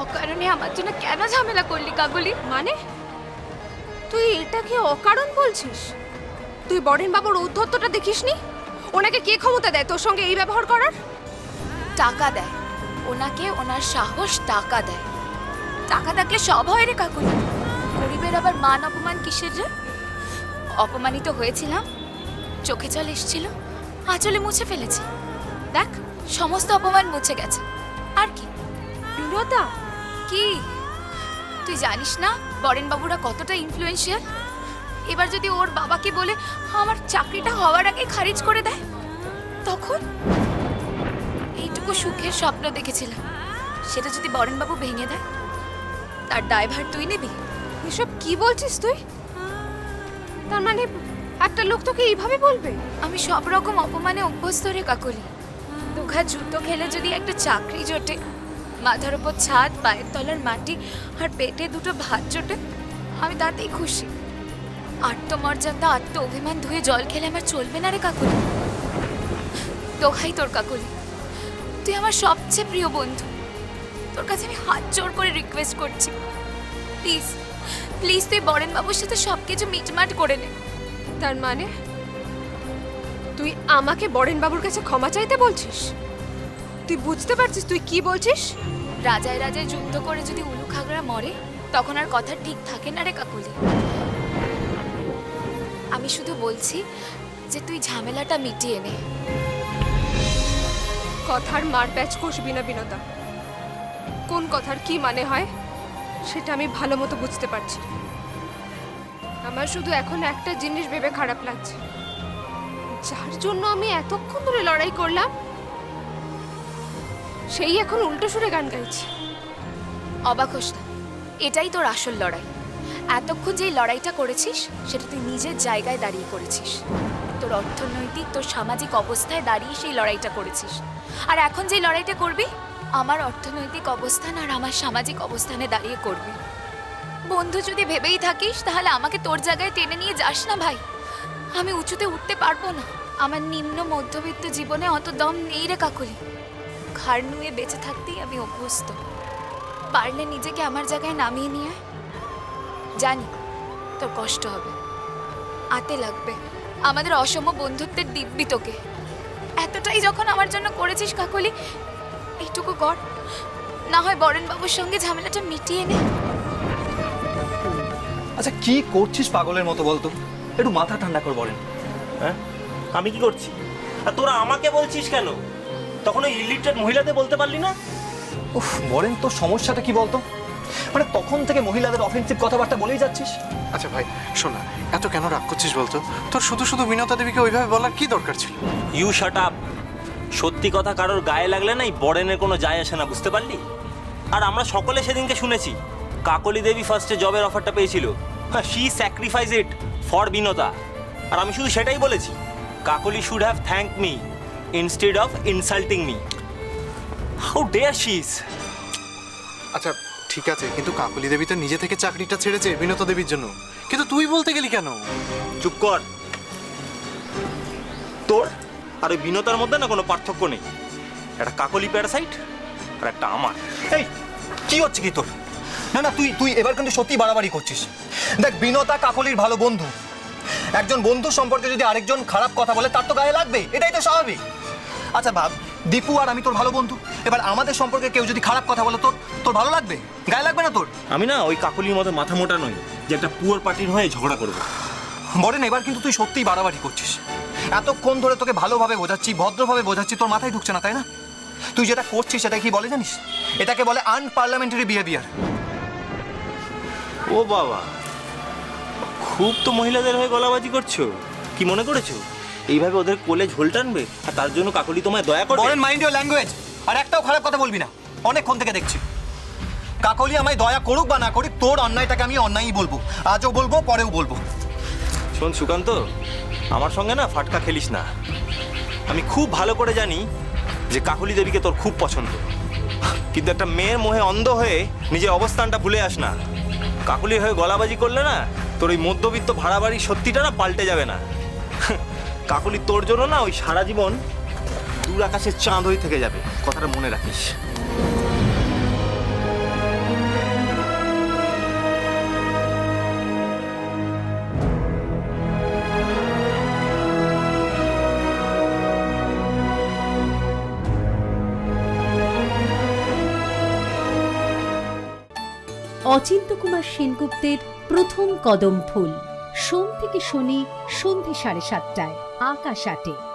অকারণে আমার জন্য কেন ঝামেলা করলি কাকলি মানে? তুই এটাকে অকারণ বলছিস? তুই বরেন বাবুর ঔদ্ধত্যটা দেখিসনি? ওনাকে কে ক্ষমতা দেয় তোর সঙ্গে এই ব্যবহার করার? টাকা দেয়। ওনাকে ওনার সাহস টাকা দেয়। টাকা থাকলে সব হয় রে কাকুলি। গরিবের আবার মান অপমান কিসের রে? অপমানিত হয়েছিলাম চোখে জল এসেছিল আঁচলে মুছে ফেলেছি। দেখ সমস্ত অপমান মুছে গেছে। আর কি? বিনোদা? কি? তুই জানিস না বরেন বাবুরা কতটা ইনফ্লুয়েন্সিয়াল এবার যদি ওর বাবাকে বলে আমার চাকরিটা হওয়ার আগে খারিজ করে দেয় তখন এইটুকু সুখের স্বপ্ন দেখেছিলাম। সেটা যদি বরেন বাবু ভেঙে দেয় তার ড্রাইভার তুই নিবি? এসব কি বলছিস তুই? তার মানে একটা লোক তোকে এইভাবে বলবে? আমি সব রকম অপমানে অভ্যস্ত রে কাকলি। দুঘা জুতো খেলে যদি একটা চাকরি জোটে মাথার উপর ছাদ, পায়ের তলার মাটি আর পেটে দুটো ভাত জোটে আমি তাতেই খুশি। আত্মমর্যাদা আত্ম অভিমান ধুয়ে জল খেলে আমার চলবে না রে কাকুলি। দোহাই তোর কাকুলি। তুই আমার সবচেয়ে প্রিয় বন্ধু। তোর কাছে আমি হাত জোর করে রিকোয়েস্ট করছি। প্লিজ প্লিজ তুই বরেন বাবুর সাথে সব কিছু মিটমাট করে নে। তার মানে? তুই আমাকে বরেন বাবুর কাছে ক্ষমা চাইতে বলছিস? তুই বুঝতে পারছিস তুই কি বলছিস? রাজায় রাজায় যুদ্ধ করে যদি উলু খাগড়া মরে তখন আর কথা ঠিক থাকে না রে কাকুলি। আমি শুধু বলছি যে তুই ঝামেলাটা মিটিয়ে নে। কথার মার প্যাচ কষবি না বিনোদা। কোন কথার কি মানে হয় সেটা আমি ভালো মতো বুঝতে পারছি। আমার শুধু এখন একটা জিনিস ভেবে খারাপ লাগছে। যার জন্য আমি এতক্ষণ ধরে লড়াই করলাম সেই এখন উল্টো সুরে গান গাইছে। অবাক হোস না, এটাই তোর আসল লড়াই। এতক্ষণ যেই লড়াইটা করেছিস, সেটা তুই নিজের জায়গায় দাঁড়িয়ে করেছিস। তোর অর্থনৈতিক, তোর সামাজিক অবস্থায় দাঁড়িয়ে সেই লড়াইটা করেছিস। আর এখন যেই লড়াইটা করবি, আমার অর্থনৈতিক অবস্থান আর আমার সামাজিক অবস্থানে দাঁড়িয়ে করবি। বন্ধু, যদি ভেবেই থাকিস, তাহলে আমাকে তোর জায়গায় টেনে নিয়ে যাস না ভাই। আমি উঁচুতে উঠতে পারব না। আমার নিম্ন মধ্যবিত্ত জীবনে অত দম নেই রে কাকুলি। ঘাড় নুয়ে বেঁচে থাকতেই আমি অভ্যস্ত। পারলে নিজেকে আমার জায়গায় নামিয়ে নিয়ে আয়। জানি তোর কষ্ট হবে। আতে লাগবে। আমাদের অসম বন্ধুত্বের দিব্যি তোকে। এতটাই যখন আমার জন্য করেছিস কাকলি এইটুকু কর। না হয় বরেন বাবুর সঙ্গে ঝামেলাটা মিটিয়ে নে। আচ্ছা কি করছিস পাগলের মতো বলতো? একটু মাথা ঠান্ডা কর বলেন হ্যাঁ? আমি কি করছি? আর তোরা আমাকে বলছিস কেন? তখন ওই ইলিটারেট মহিলাদের বলতে পারলি না? উফ বলেন তোর সমস্যাটা কি বলতো? মানে তখন থেকে মহিলাদের অফেন্সিভ কথাবার্তা বলেই যাচ্ছিস? আচ্ছা ভাই শোন এত কেন রাগ করছিস বলতো? তোর শুধু শুধু বিনতা দেবীকে ওইভাবে বলার কি দরকার ছিল? ইউ শাট আপ সত্যি কথা কারোর গায়ে লাগলে না এই বরেনের কোনো যায় আসে না বুঝতে পারলি? আর আমরা সকলে সেদিনকে শুনেছি কাকলি দেবী ফার্স্টে জবের অফারটা পেয়েছিল। হ্যাঁ she sacrifice it for Binata. আর আমি শুধু সেটাই বলেছি Kakoli should have thank me instead of insulting me how dare she is আচ্ছা ঠিক আছে কিন্তু কাকলি দেবী তো নিজে থেকে চাকরিটা ছেড়েছে বিনত দেবীর জন্য। কিন্তু তুই বলতে গেলি কেন? চুপ কর। তোর আর ওই বিনতার মধ্যে না কোনো পার্থক্য নেই। একটা কাকলি প্যারাসাইট আর একটা আমার। এই কি হচ্ছে কি তোর? না না তুই তুই এবার কিন্তু সত্যি বাড়াবাড়ি করছিস। দেখ বিনতা কাকলির ভালো বন্ধু। একজন বন্ধু সম্পর্কে যদি আরেকজন খারাপ কথা বলে তার তো গায়ে লাগবে। এটাই তো স্বাভাবিক। আচ্ছা ভাব দীপু আর আমি তোর ভালো বন্ধু। এবার আমাদের সম্পর্কে কেউ যদি খারাপ কথা বলে তোর তোর ভালো লাগবে? গায়ে লাগবে না তোর? আমি না ওই কাকলির মতো মাথা মোটা নই যে একটা পুয়ার পার্টির হয়ে ঝগড়া করব। বরেন এবার কিন্তু তুই সত্যিই বাড়াবাড়ি করছিস। এতক্ষণ ধরে তোকে ভালোভাবে বোঝাচ্ছি ভদ্রভাবে বোঝাচ্ছি তোর মাথায় ঢুকছে না তাই না? তুই যেটা করছিস সেটা কি বলে জানিস? এটাকে বলে আনপার্লামেন্টারি বিহেভিয়ার ও বাবা খুব তো মহিলাদের হয়ে গলাবাজি করছ। কি মনে করেছ? এইভাবে ওদের কোলে ঝোল টানবে? আর তার জন্য কাকলি তোমায় দয়া করবে? বরেন মাইন্ড ইউর ল্যাঙ্গুয়েজ আর একটাও খারাপ কথা বলবি না। অনেকক্ষণ থেকে দেখছি। কাকলি আমায় দয়া করুক বা না করুক তোর অন্যায়টাকে আমি অন্যায়ই বলব। আজও বলব পরেও বলব। শোন সুকান্ত আমার সঙ্গে না ফাটকা খেলিস না। আমি খুব ভালো করে জানি যে কাকলি দেবীকে তোর খুব পছন্দ। কিন্তু একটা মেয়ের মোহে অন্ধ হয়ে নিজের অবস্থানটা ভুলে আস না। কাকলি হয়ে গলাবাজি করলে না তোর ওই মধ্যবিত্ত ভাড়া বাড়ির সত্যিটা না পাল্টে যাবে না। কাকলি, তোর জন্য না ওই সারা জীবন দূর আকাশের চাঁদ হয়ে থেকে যাবে। কথাটা মনে রাখিস। অচিন্ত কুমার সেনগুপ্তের প্রথম কদম ফুল। সোম থেকে শনি, সন্ধে সাড়ে সাতটায়। আকাশ আটে।